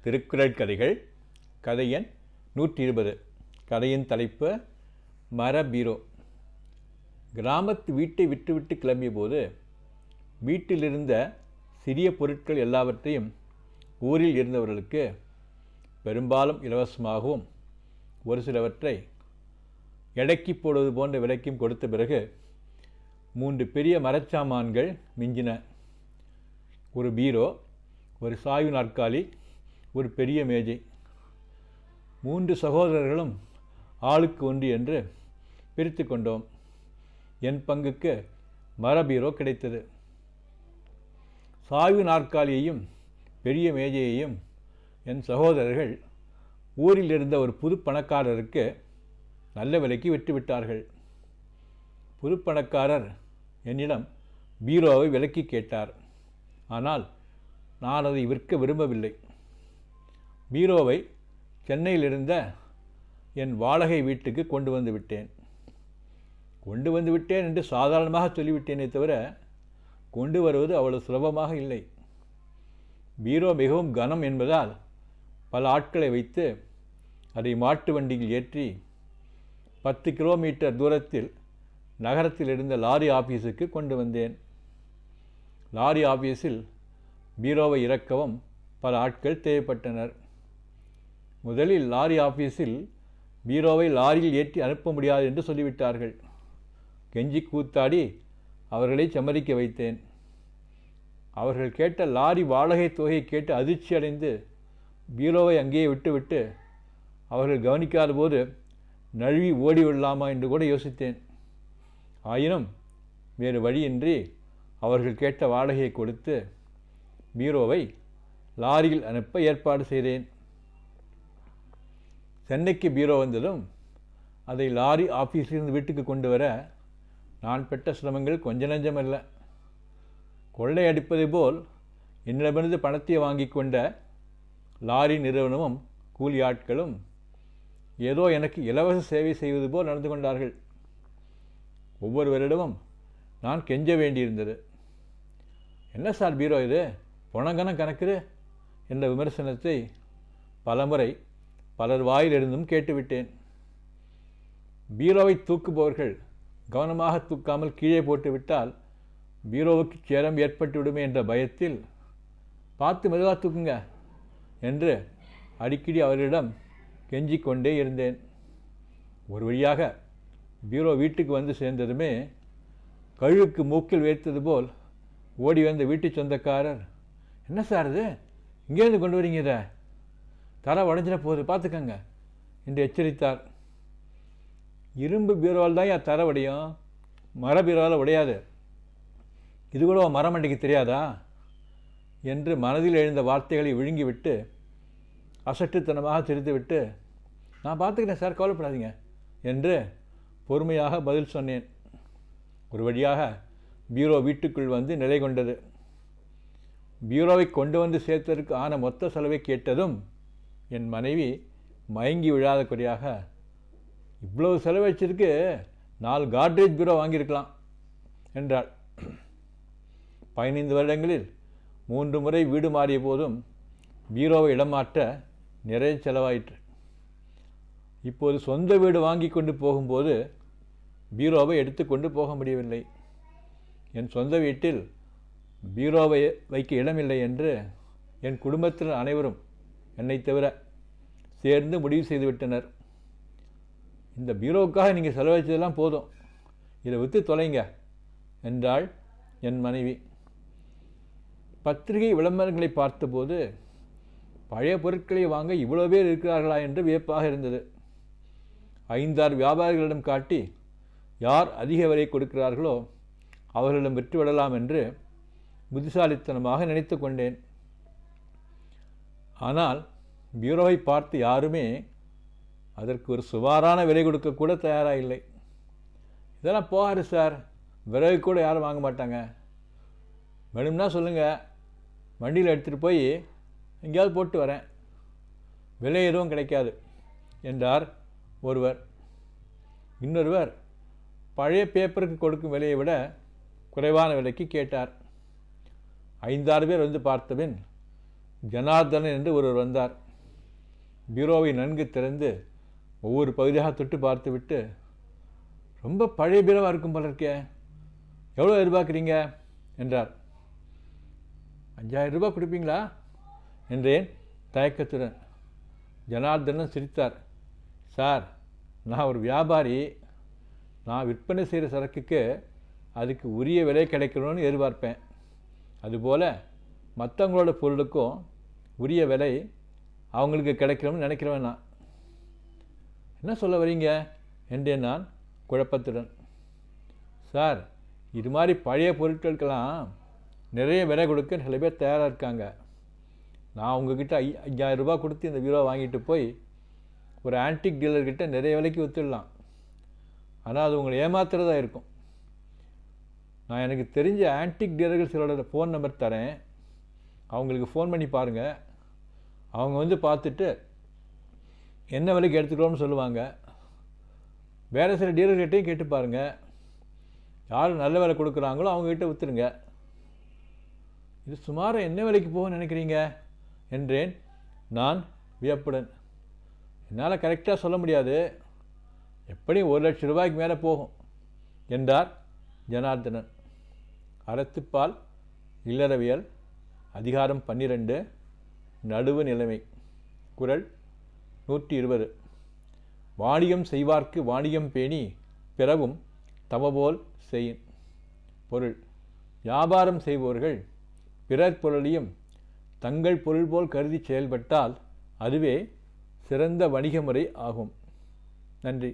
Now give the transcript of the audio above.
திருக்குறள் கதைகள் கதை எண் நூற்றி இருபது கதையின் தலைப்பு மர பீரோ கிராமத்து வீட்டை விட்டுவிட்டு கிளம்பிய போது வீட்டிலிருந்த சிறிய பொருட்கள் எல்லாவற்றையும் ஊரில் இருந்தவர்களுக்கு பெரும்பாலும் இலவசமாகவும் ஒரு சிலவற்றை எடைக்கி போடுவது போன்ற விலைக்கும் கொடுத்த பிறகு மூன்று பெரிய மரச்சாமான்கள் மிஞ்சின. ஒரு பீரோ ஒரு சாய்வு நாற்காலி ஒரு பெரிய மேஜை. மூன்று சகோதரர்களும் ஆளுக்கு ஒன்று என்று பிரித்து கொண்டோம். என் பங்குக்கு மரபீரோ கிடைத்தது. சாய்வு நாற்காலியையும் பெரிய மேஜையையும் என் சகோதரர்கள் ஊரில் இருந்த ஒரு புது பணக்காரருக்கு நல்ல விலைக்கு விட்டுவிட்டார்கள் புது பணக்காரர் என்னிடம் பீரோவை விலக்கி கேட்டார். ஆனால் நான் அதை விற்க விரும்பவில்லை. பீரோவை சென்னையில் இருந்த என் வாடகை வீட்டுக்கு கொண்டு வந்து விட்டேன். கொண்டு வந்து விட்டேன் என்று சாதாரணமாக சொல்லிவிட்டேனே தவிர கொண்டு வருவது அவ்வளவு சுலபமாக இல்லை. பீரோ மிகவும் கனம் என்பதால் பல ஆட்களை வைத்து அதை மாட்டு வண்டியில் ஏற்றி பத்து கிலோமீட்டர் தூரத்தில் நகரத்தில் இருந்த லாரி ஆஃபீஸுக்கு கொண்டு வந்தேன். லாரி ஆஃபீஸில் பீரோவை இறக்கவும் பல ஆட்கள் தேவைப்பட்டனர். முதலில் லாரி ஆஃபீஸில் பீரோவை லாரியில் ஏற்றி அனுப்ப முடியாது என்று சொல்லிவிட்டார்கள். கெஞ்சி கூத்தாடி அவர்களை சம்மதிக்க வைத்தேன். அவர்கள் கேட்ட லாரி வாடகை தொகையை கேட்டு அதிர்ச்சி அடைந்து பீரோவை அங்கேயே விட்டுவிட்டு அவர்கள் கவனிக்காத போது நழுவி ஓடி விடலாமா? என்று கூட யோசித்தேன். ஆயினும் வேறு வழியின்றி அவர்கள் கேட்ட வாடகையை கொடுத்து பீரோவை லாரியில் அனுப்ப ஏற்பாடு செய்தேன். சென்னைக்கு பீரோ வந்ததும் அதை லாரி ஆஃபீஸிலிருந்து வீட்டுக்கு கொண்டு வர நான் பெற்ற சிரமங்கள் கொஞ்ச நஞ்சமல்ல கொள்ளையடிப்பதை போல் என்னிடமிருந்து பணத்தை வாங்கி கொண்ட லாரி நிறுவனமும் கூலி ஆட்களும் ஏதோ எனக்கு இலவச சேவை செய்வது போல் நடந்து கொண்டார்கள். ஒவ்வொருவரிடமும் நான் கெஞ்ச வேண்டியிருந்தது. என்ன சார் பீரோ இது? பொணங்கனம் கணக்குது? என்ற விமர்சனத்தை பலமுறை பலர் வாயிலிருந்தும் கேட்டுவிட்டேன். பீரோவை தூக்குபவர்கள் கவனமாக தூக்காமல் கீழே போட்டுவிட்டால் பீரோவுக்கு சேரம் ஏற்பட்டுவிடுமே என்ற பயத்தில் பார்த்து மெதுவாக தூக்குங்க என்று அடிக்கடி அவரிடம் கெஞ்சிக்கொண்டே இருந்தேன். ஒரு வழியாக பீரோ வீட்டுக்கு வந்து சேர்ந்ததுமே கழுவுக்கு மூக்கில் வைத்தது போல் ஓடி வந்த வீட்டு சொந்தக்காரர் என்ன சார் இது? இங்கேருந்து கொண்டு வரீங்க இதை? தர உடஞ்சிட போகுது பார்த்துக்கங்க. என்று எச்சரித்தார். இரும்பு பீரோவால் தான் என் தர உடையும் மர பீரோவால் உடையாது. இது கூட மரம் அன்றைக்கு தெரியாதா? என்று மனதில் எழுந்த வார்த்தைகளை விழுங்கிவிட்டு அசட்டுத்தனமாக தெரிந்துவிட்டு நான் பார்த்துக்கிறேன் சார் கவலைப்படாதீங்க என்று பொறுமையாக பதில் சொன்னேன். ஒரு வழியாக பீரோ வீட்டுக்குள் வந்து நிலை கொண்டது. பீரோவை கொண்டு வந்து சேர்த்ததற்கு ஆன மொத்த செலவை கேட்டதும் என் மனைவி மயங்கி விழாத குறையாக இவ்வளவு செலவழிச்சதுக்கு நாலு காட்ரேஜ் பீரோ வாங்கியிருக்கலாம் என்றாள். பதினைந்து வருடங்களில் மூன்று முறை வீடு மாறிய போதும் பீரோவை இடம் மாற்ற நிறைய செலவாயிற்று. இப்போது சொந்த வீடு வாங்கி கொண்டு போகும்போது பீரோவை எடுத்துக்கொண்டு போக முடியவில்லை. என் சொந்த வீட்டில் பீரோவை வைக்க இடமில்லை என்று என் குடும்பத்தில் அனைவரும் என்னை தவிர சேர்ந்து முடிவு செய்துவிட்டனர் இந்த பீரோவுக்காக நீங்கள் செலவழிச்சதெல்லாம் போதும். இதை விற்று தொலைங்க என்றாள் என் மனைவி. பத்திரிகை விளம்பரங்களை பார்த்தபோது பழைய பொருட்களை வாங்க இவ்வளோ பேர் இருக்கிறார்களா என்று வியப்பாக இருந்தது. ஐந்தாறு வியாபாரிகளிடம் காட்டி யார் அதிக விலை கொடுக்கிறார்களோ அவர்களிடம் விற்றுவிடலாம் என்று புத்திசாலித்தனமாக நினைத்து கொண்டேன். ஆனால் பீரோவை பார்த்து யாருமே அதற்கு ஒரு சுமாரான விலை கொடுக்கக்கூட தயாராக இல்லை. இதெல்லாம் போகாது சார். விறகு கூட யாரும் வாங்க மாட்டாங்க. வேணும்னா சொல்லுங்கள் வண்டியில் எடுத்துகிட்டு போய் எங்கேயாவது போட்டு வரேன். விலை எதுவும் கிடைக்காது என்றார் ஒருவர். இன்னொருவர் பழைய பேப்பருக்கு கொடுக்கும் விலையை விட குறைவான விலைக்கு கேட்டார். ஐந்தாறு பேர் வந்து பார்த்தபின் ஜனார்தனன் என்று ஒருவர் வந்தார். பீரோவை நன்கு திறந்து ஒவ்வொரு பகுதியாக தொட்டு பார்த்துவிட்டு ரொம்ப பழைய பீரோவாக இருக்கும் போல இருக்கே. எவ்வளோ எதிர்பார்க்குறீங்க? என்றார். அஞ்சாயிரம் ரூபாய் கொடுப்பீங்களா? என்றேன் தயக்கத்துடன். ஜனார்தனன் சிரித்தார். சார் நான் ஒரு வியாபாரி. நான் விற்பனை செய்கிற சரக்குக்கு அதுக்கு உரிய விலை கிடைக்கணும்னு எதிர்பார்ப்பேன். அதுபோல் மற்றவங்களோட பொருளுக்கும் உரிய விலை அவங்களுக்கு கிடைக்கணும்னு நினைக்கிறவன் நான். என்ன சொல்ல வரீங்க? என்றேன் நான் குழப்பத்துடன். சார் இது மாதிரி பழைய பொருட்களுக்கெல்லாம் நிறைய விலை கொடுக்க சில பேர் தயாராக இருக்காங்க. நான் உங்ககிட்ட ஐ ஐயாயிரம் ரூபாய் கொடுத்து இந்த பீரோ வாங்கிட்டு போய் ஒரு ஆன்டிக் டீலர்கிட்ட நிறைய விலைக்கு விற்றுடலாம் ஆனால் அது உங்களை ஏமாத்துறதா இருக்கும். நான் எனக்கு தெரிஞ்ச ஆன்டிக் டீலர்கள் சிலரோட ஃபோன் நம்பர் தரேன். அவங்களுக்கு ஃபோன் பண்ணி பாருங்கள் அவங்க வந்து பார்த்துட்டு என்ன விலைக்கு எடுத்துக்கிறோம்னு சொல்லுவாங்க. வேறு சில டீலர்கிட்டையும் கேட்டு பாருங்கள் யார் நல்ல விலை கொடுக்குறாங்களோ அவங்ககிட்ட விற்றுருங்க இது சுமார் என்ன விலைக்கு போக நினைக்கிறீங்க? என்றேன். நான் வியப்புடன் என்னால் கரெக்டாக சொல்ல முடியாது. எப்படியும் ஒரு லட்சம் ரூபாய்க்கு மேலே போகும் என்றார் ஜனார்தனன் அறத்துப்பால் இல்லறவியல் அதிகாரம் பன்னிரண்டு நடுவு நிலைமை. குரல் நூற்றி இருபது. வாணிகம் செய்வார்க்கு வாணிகம் பேணி பிறவும் தவபோல் செய்யின். பொருள் வியாபாரம் செய்பவர்கள் பிறர் பொருளையும் தங்கள் பொருள் போல் கருதி செயல்பட்டால் அதுவே சிறந்த வணிக முறை ஆகும். நன்றி.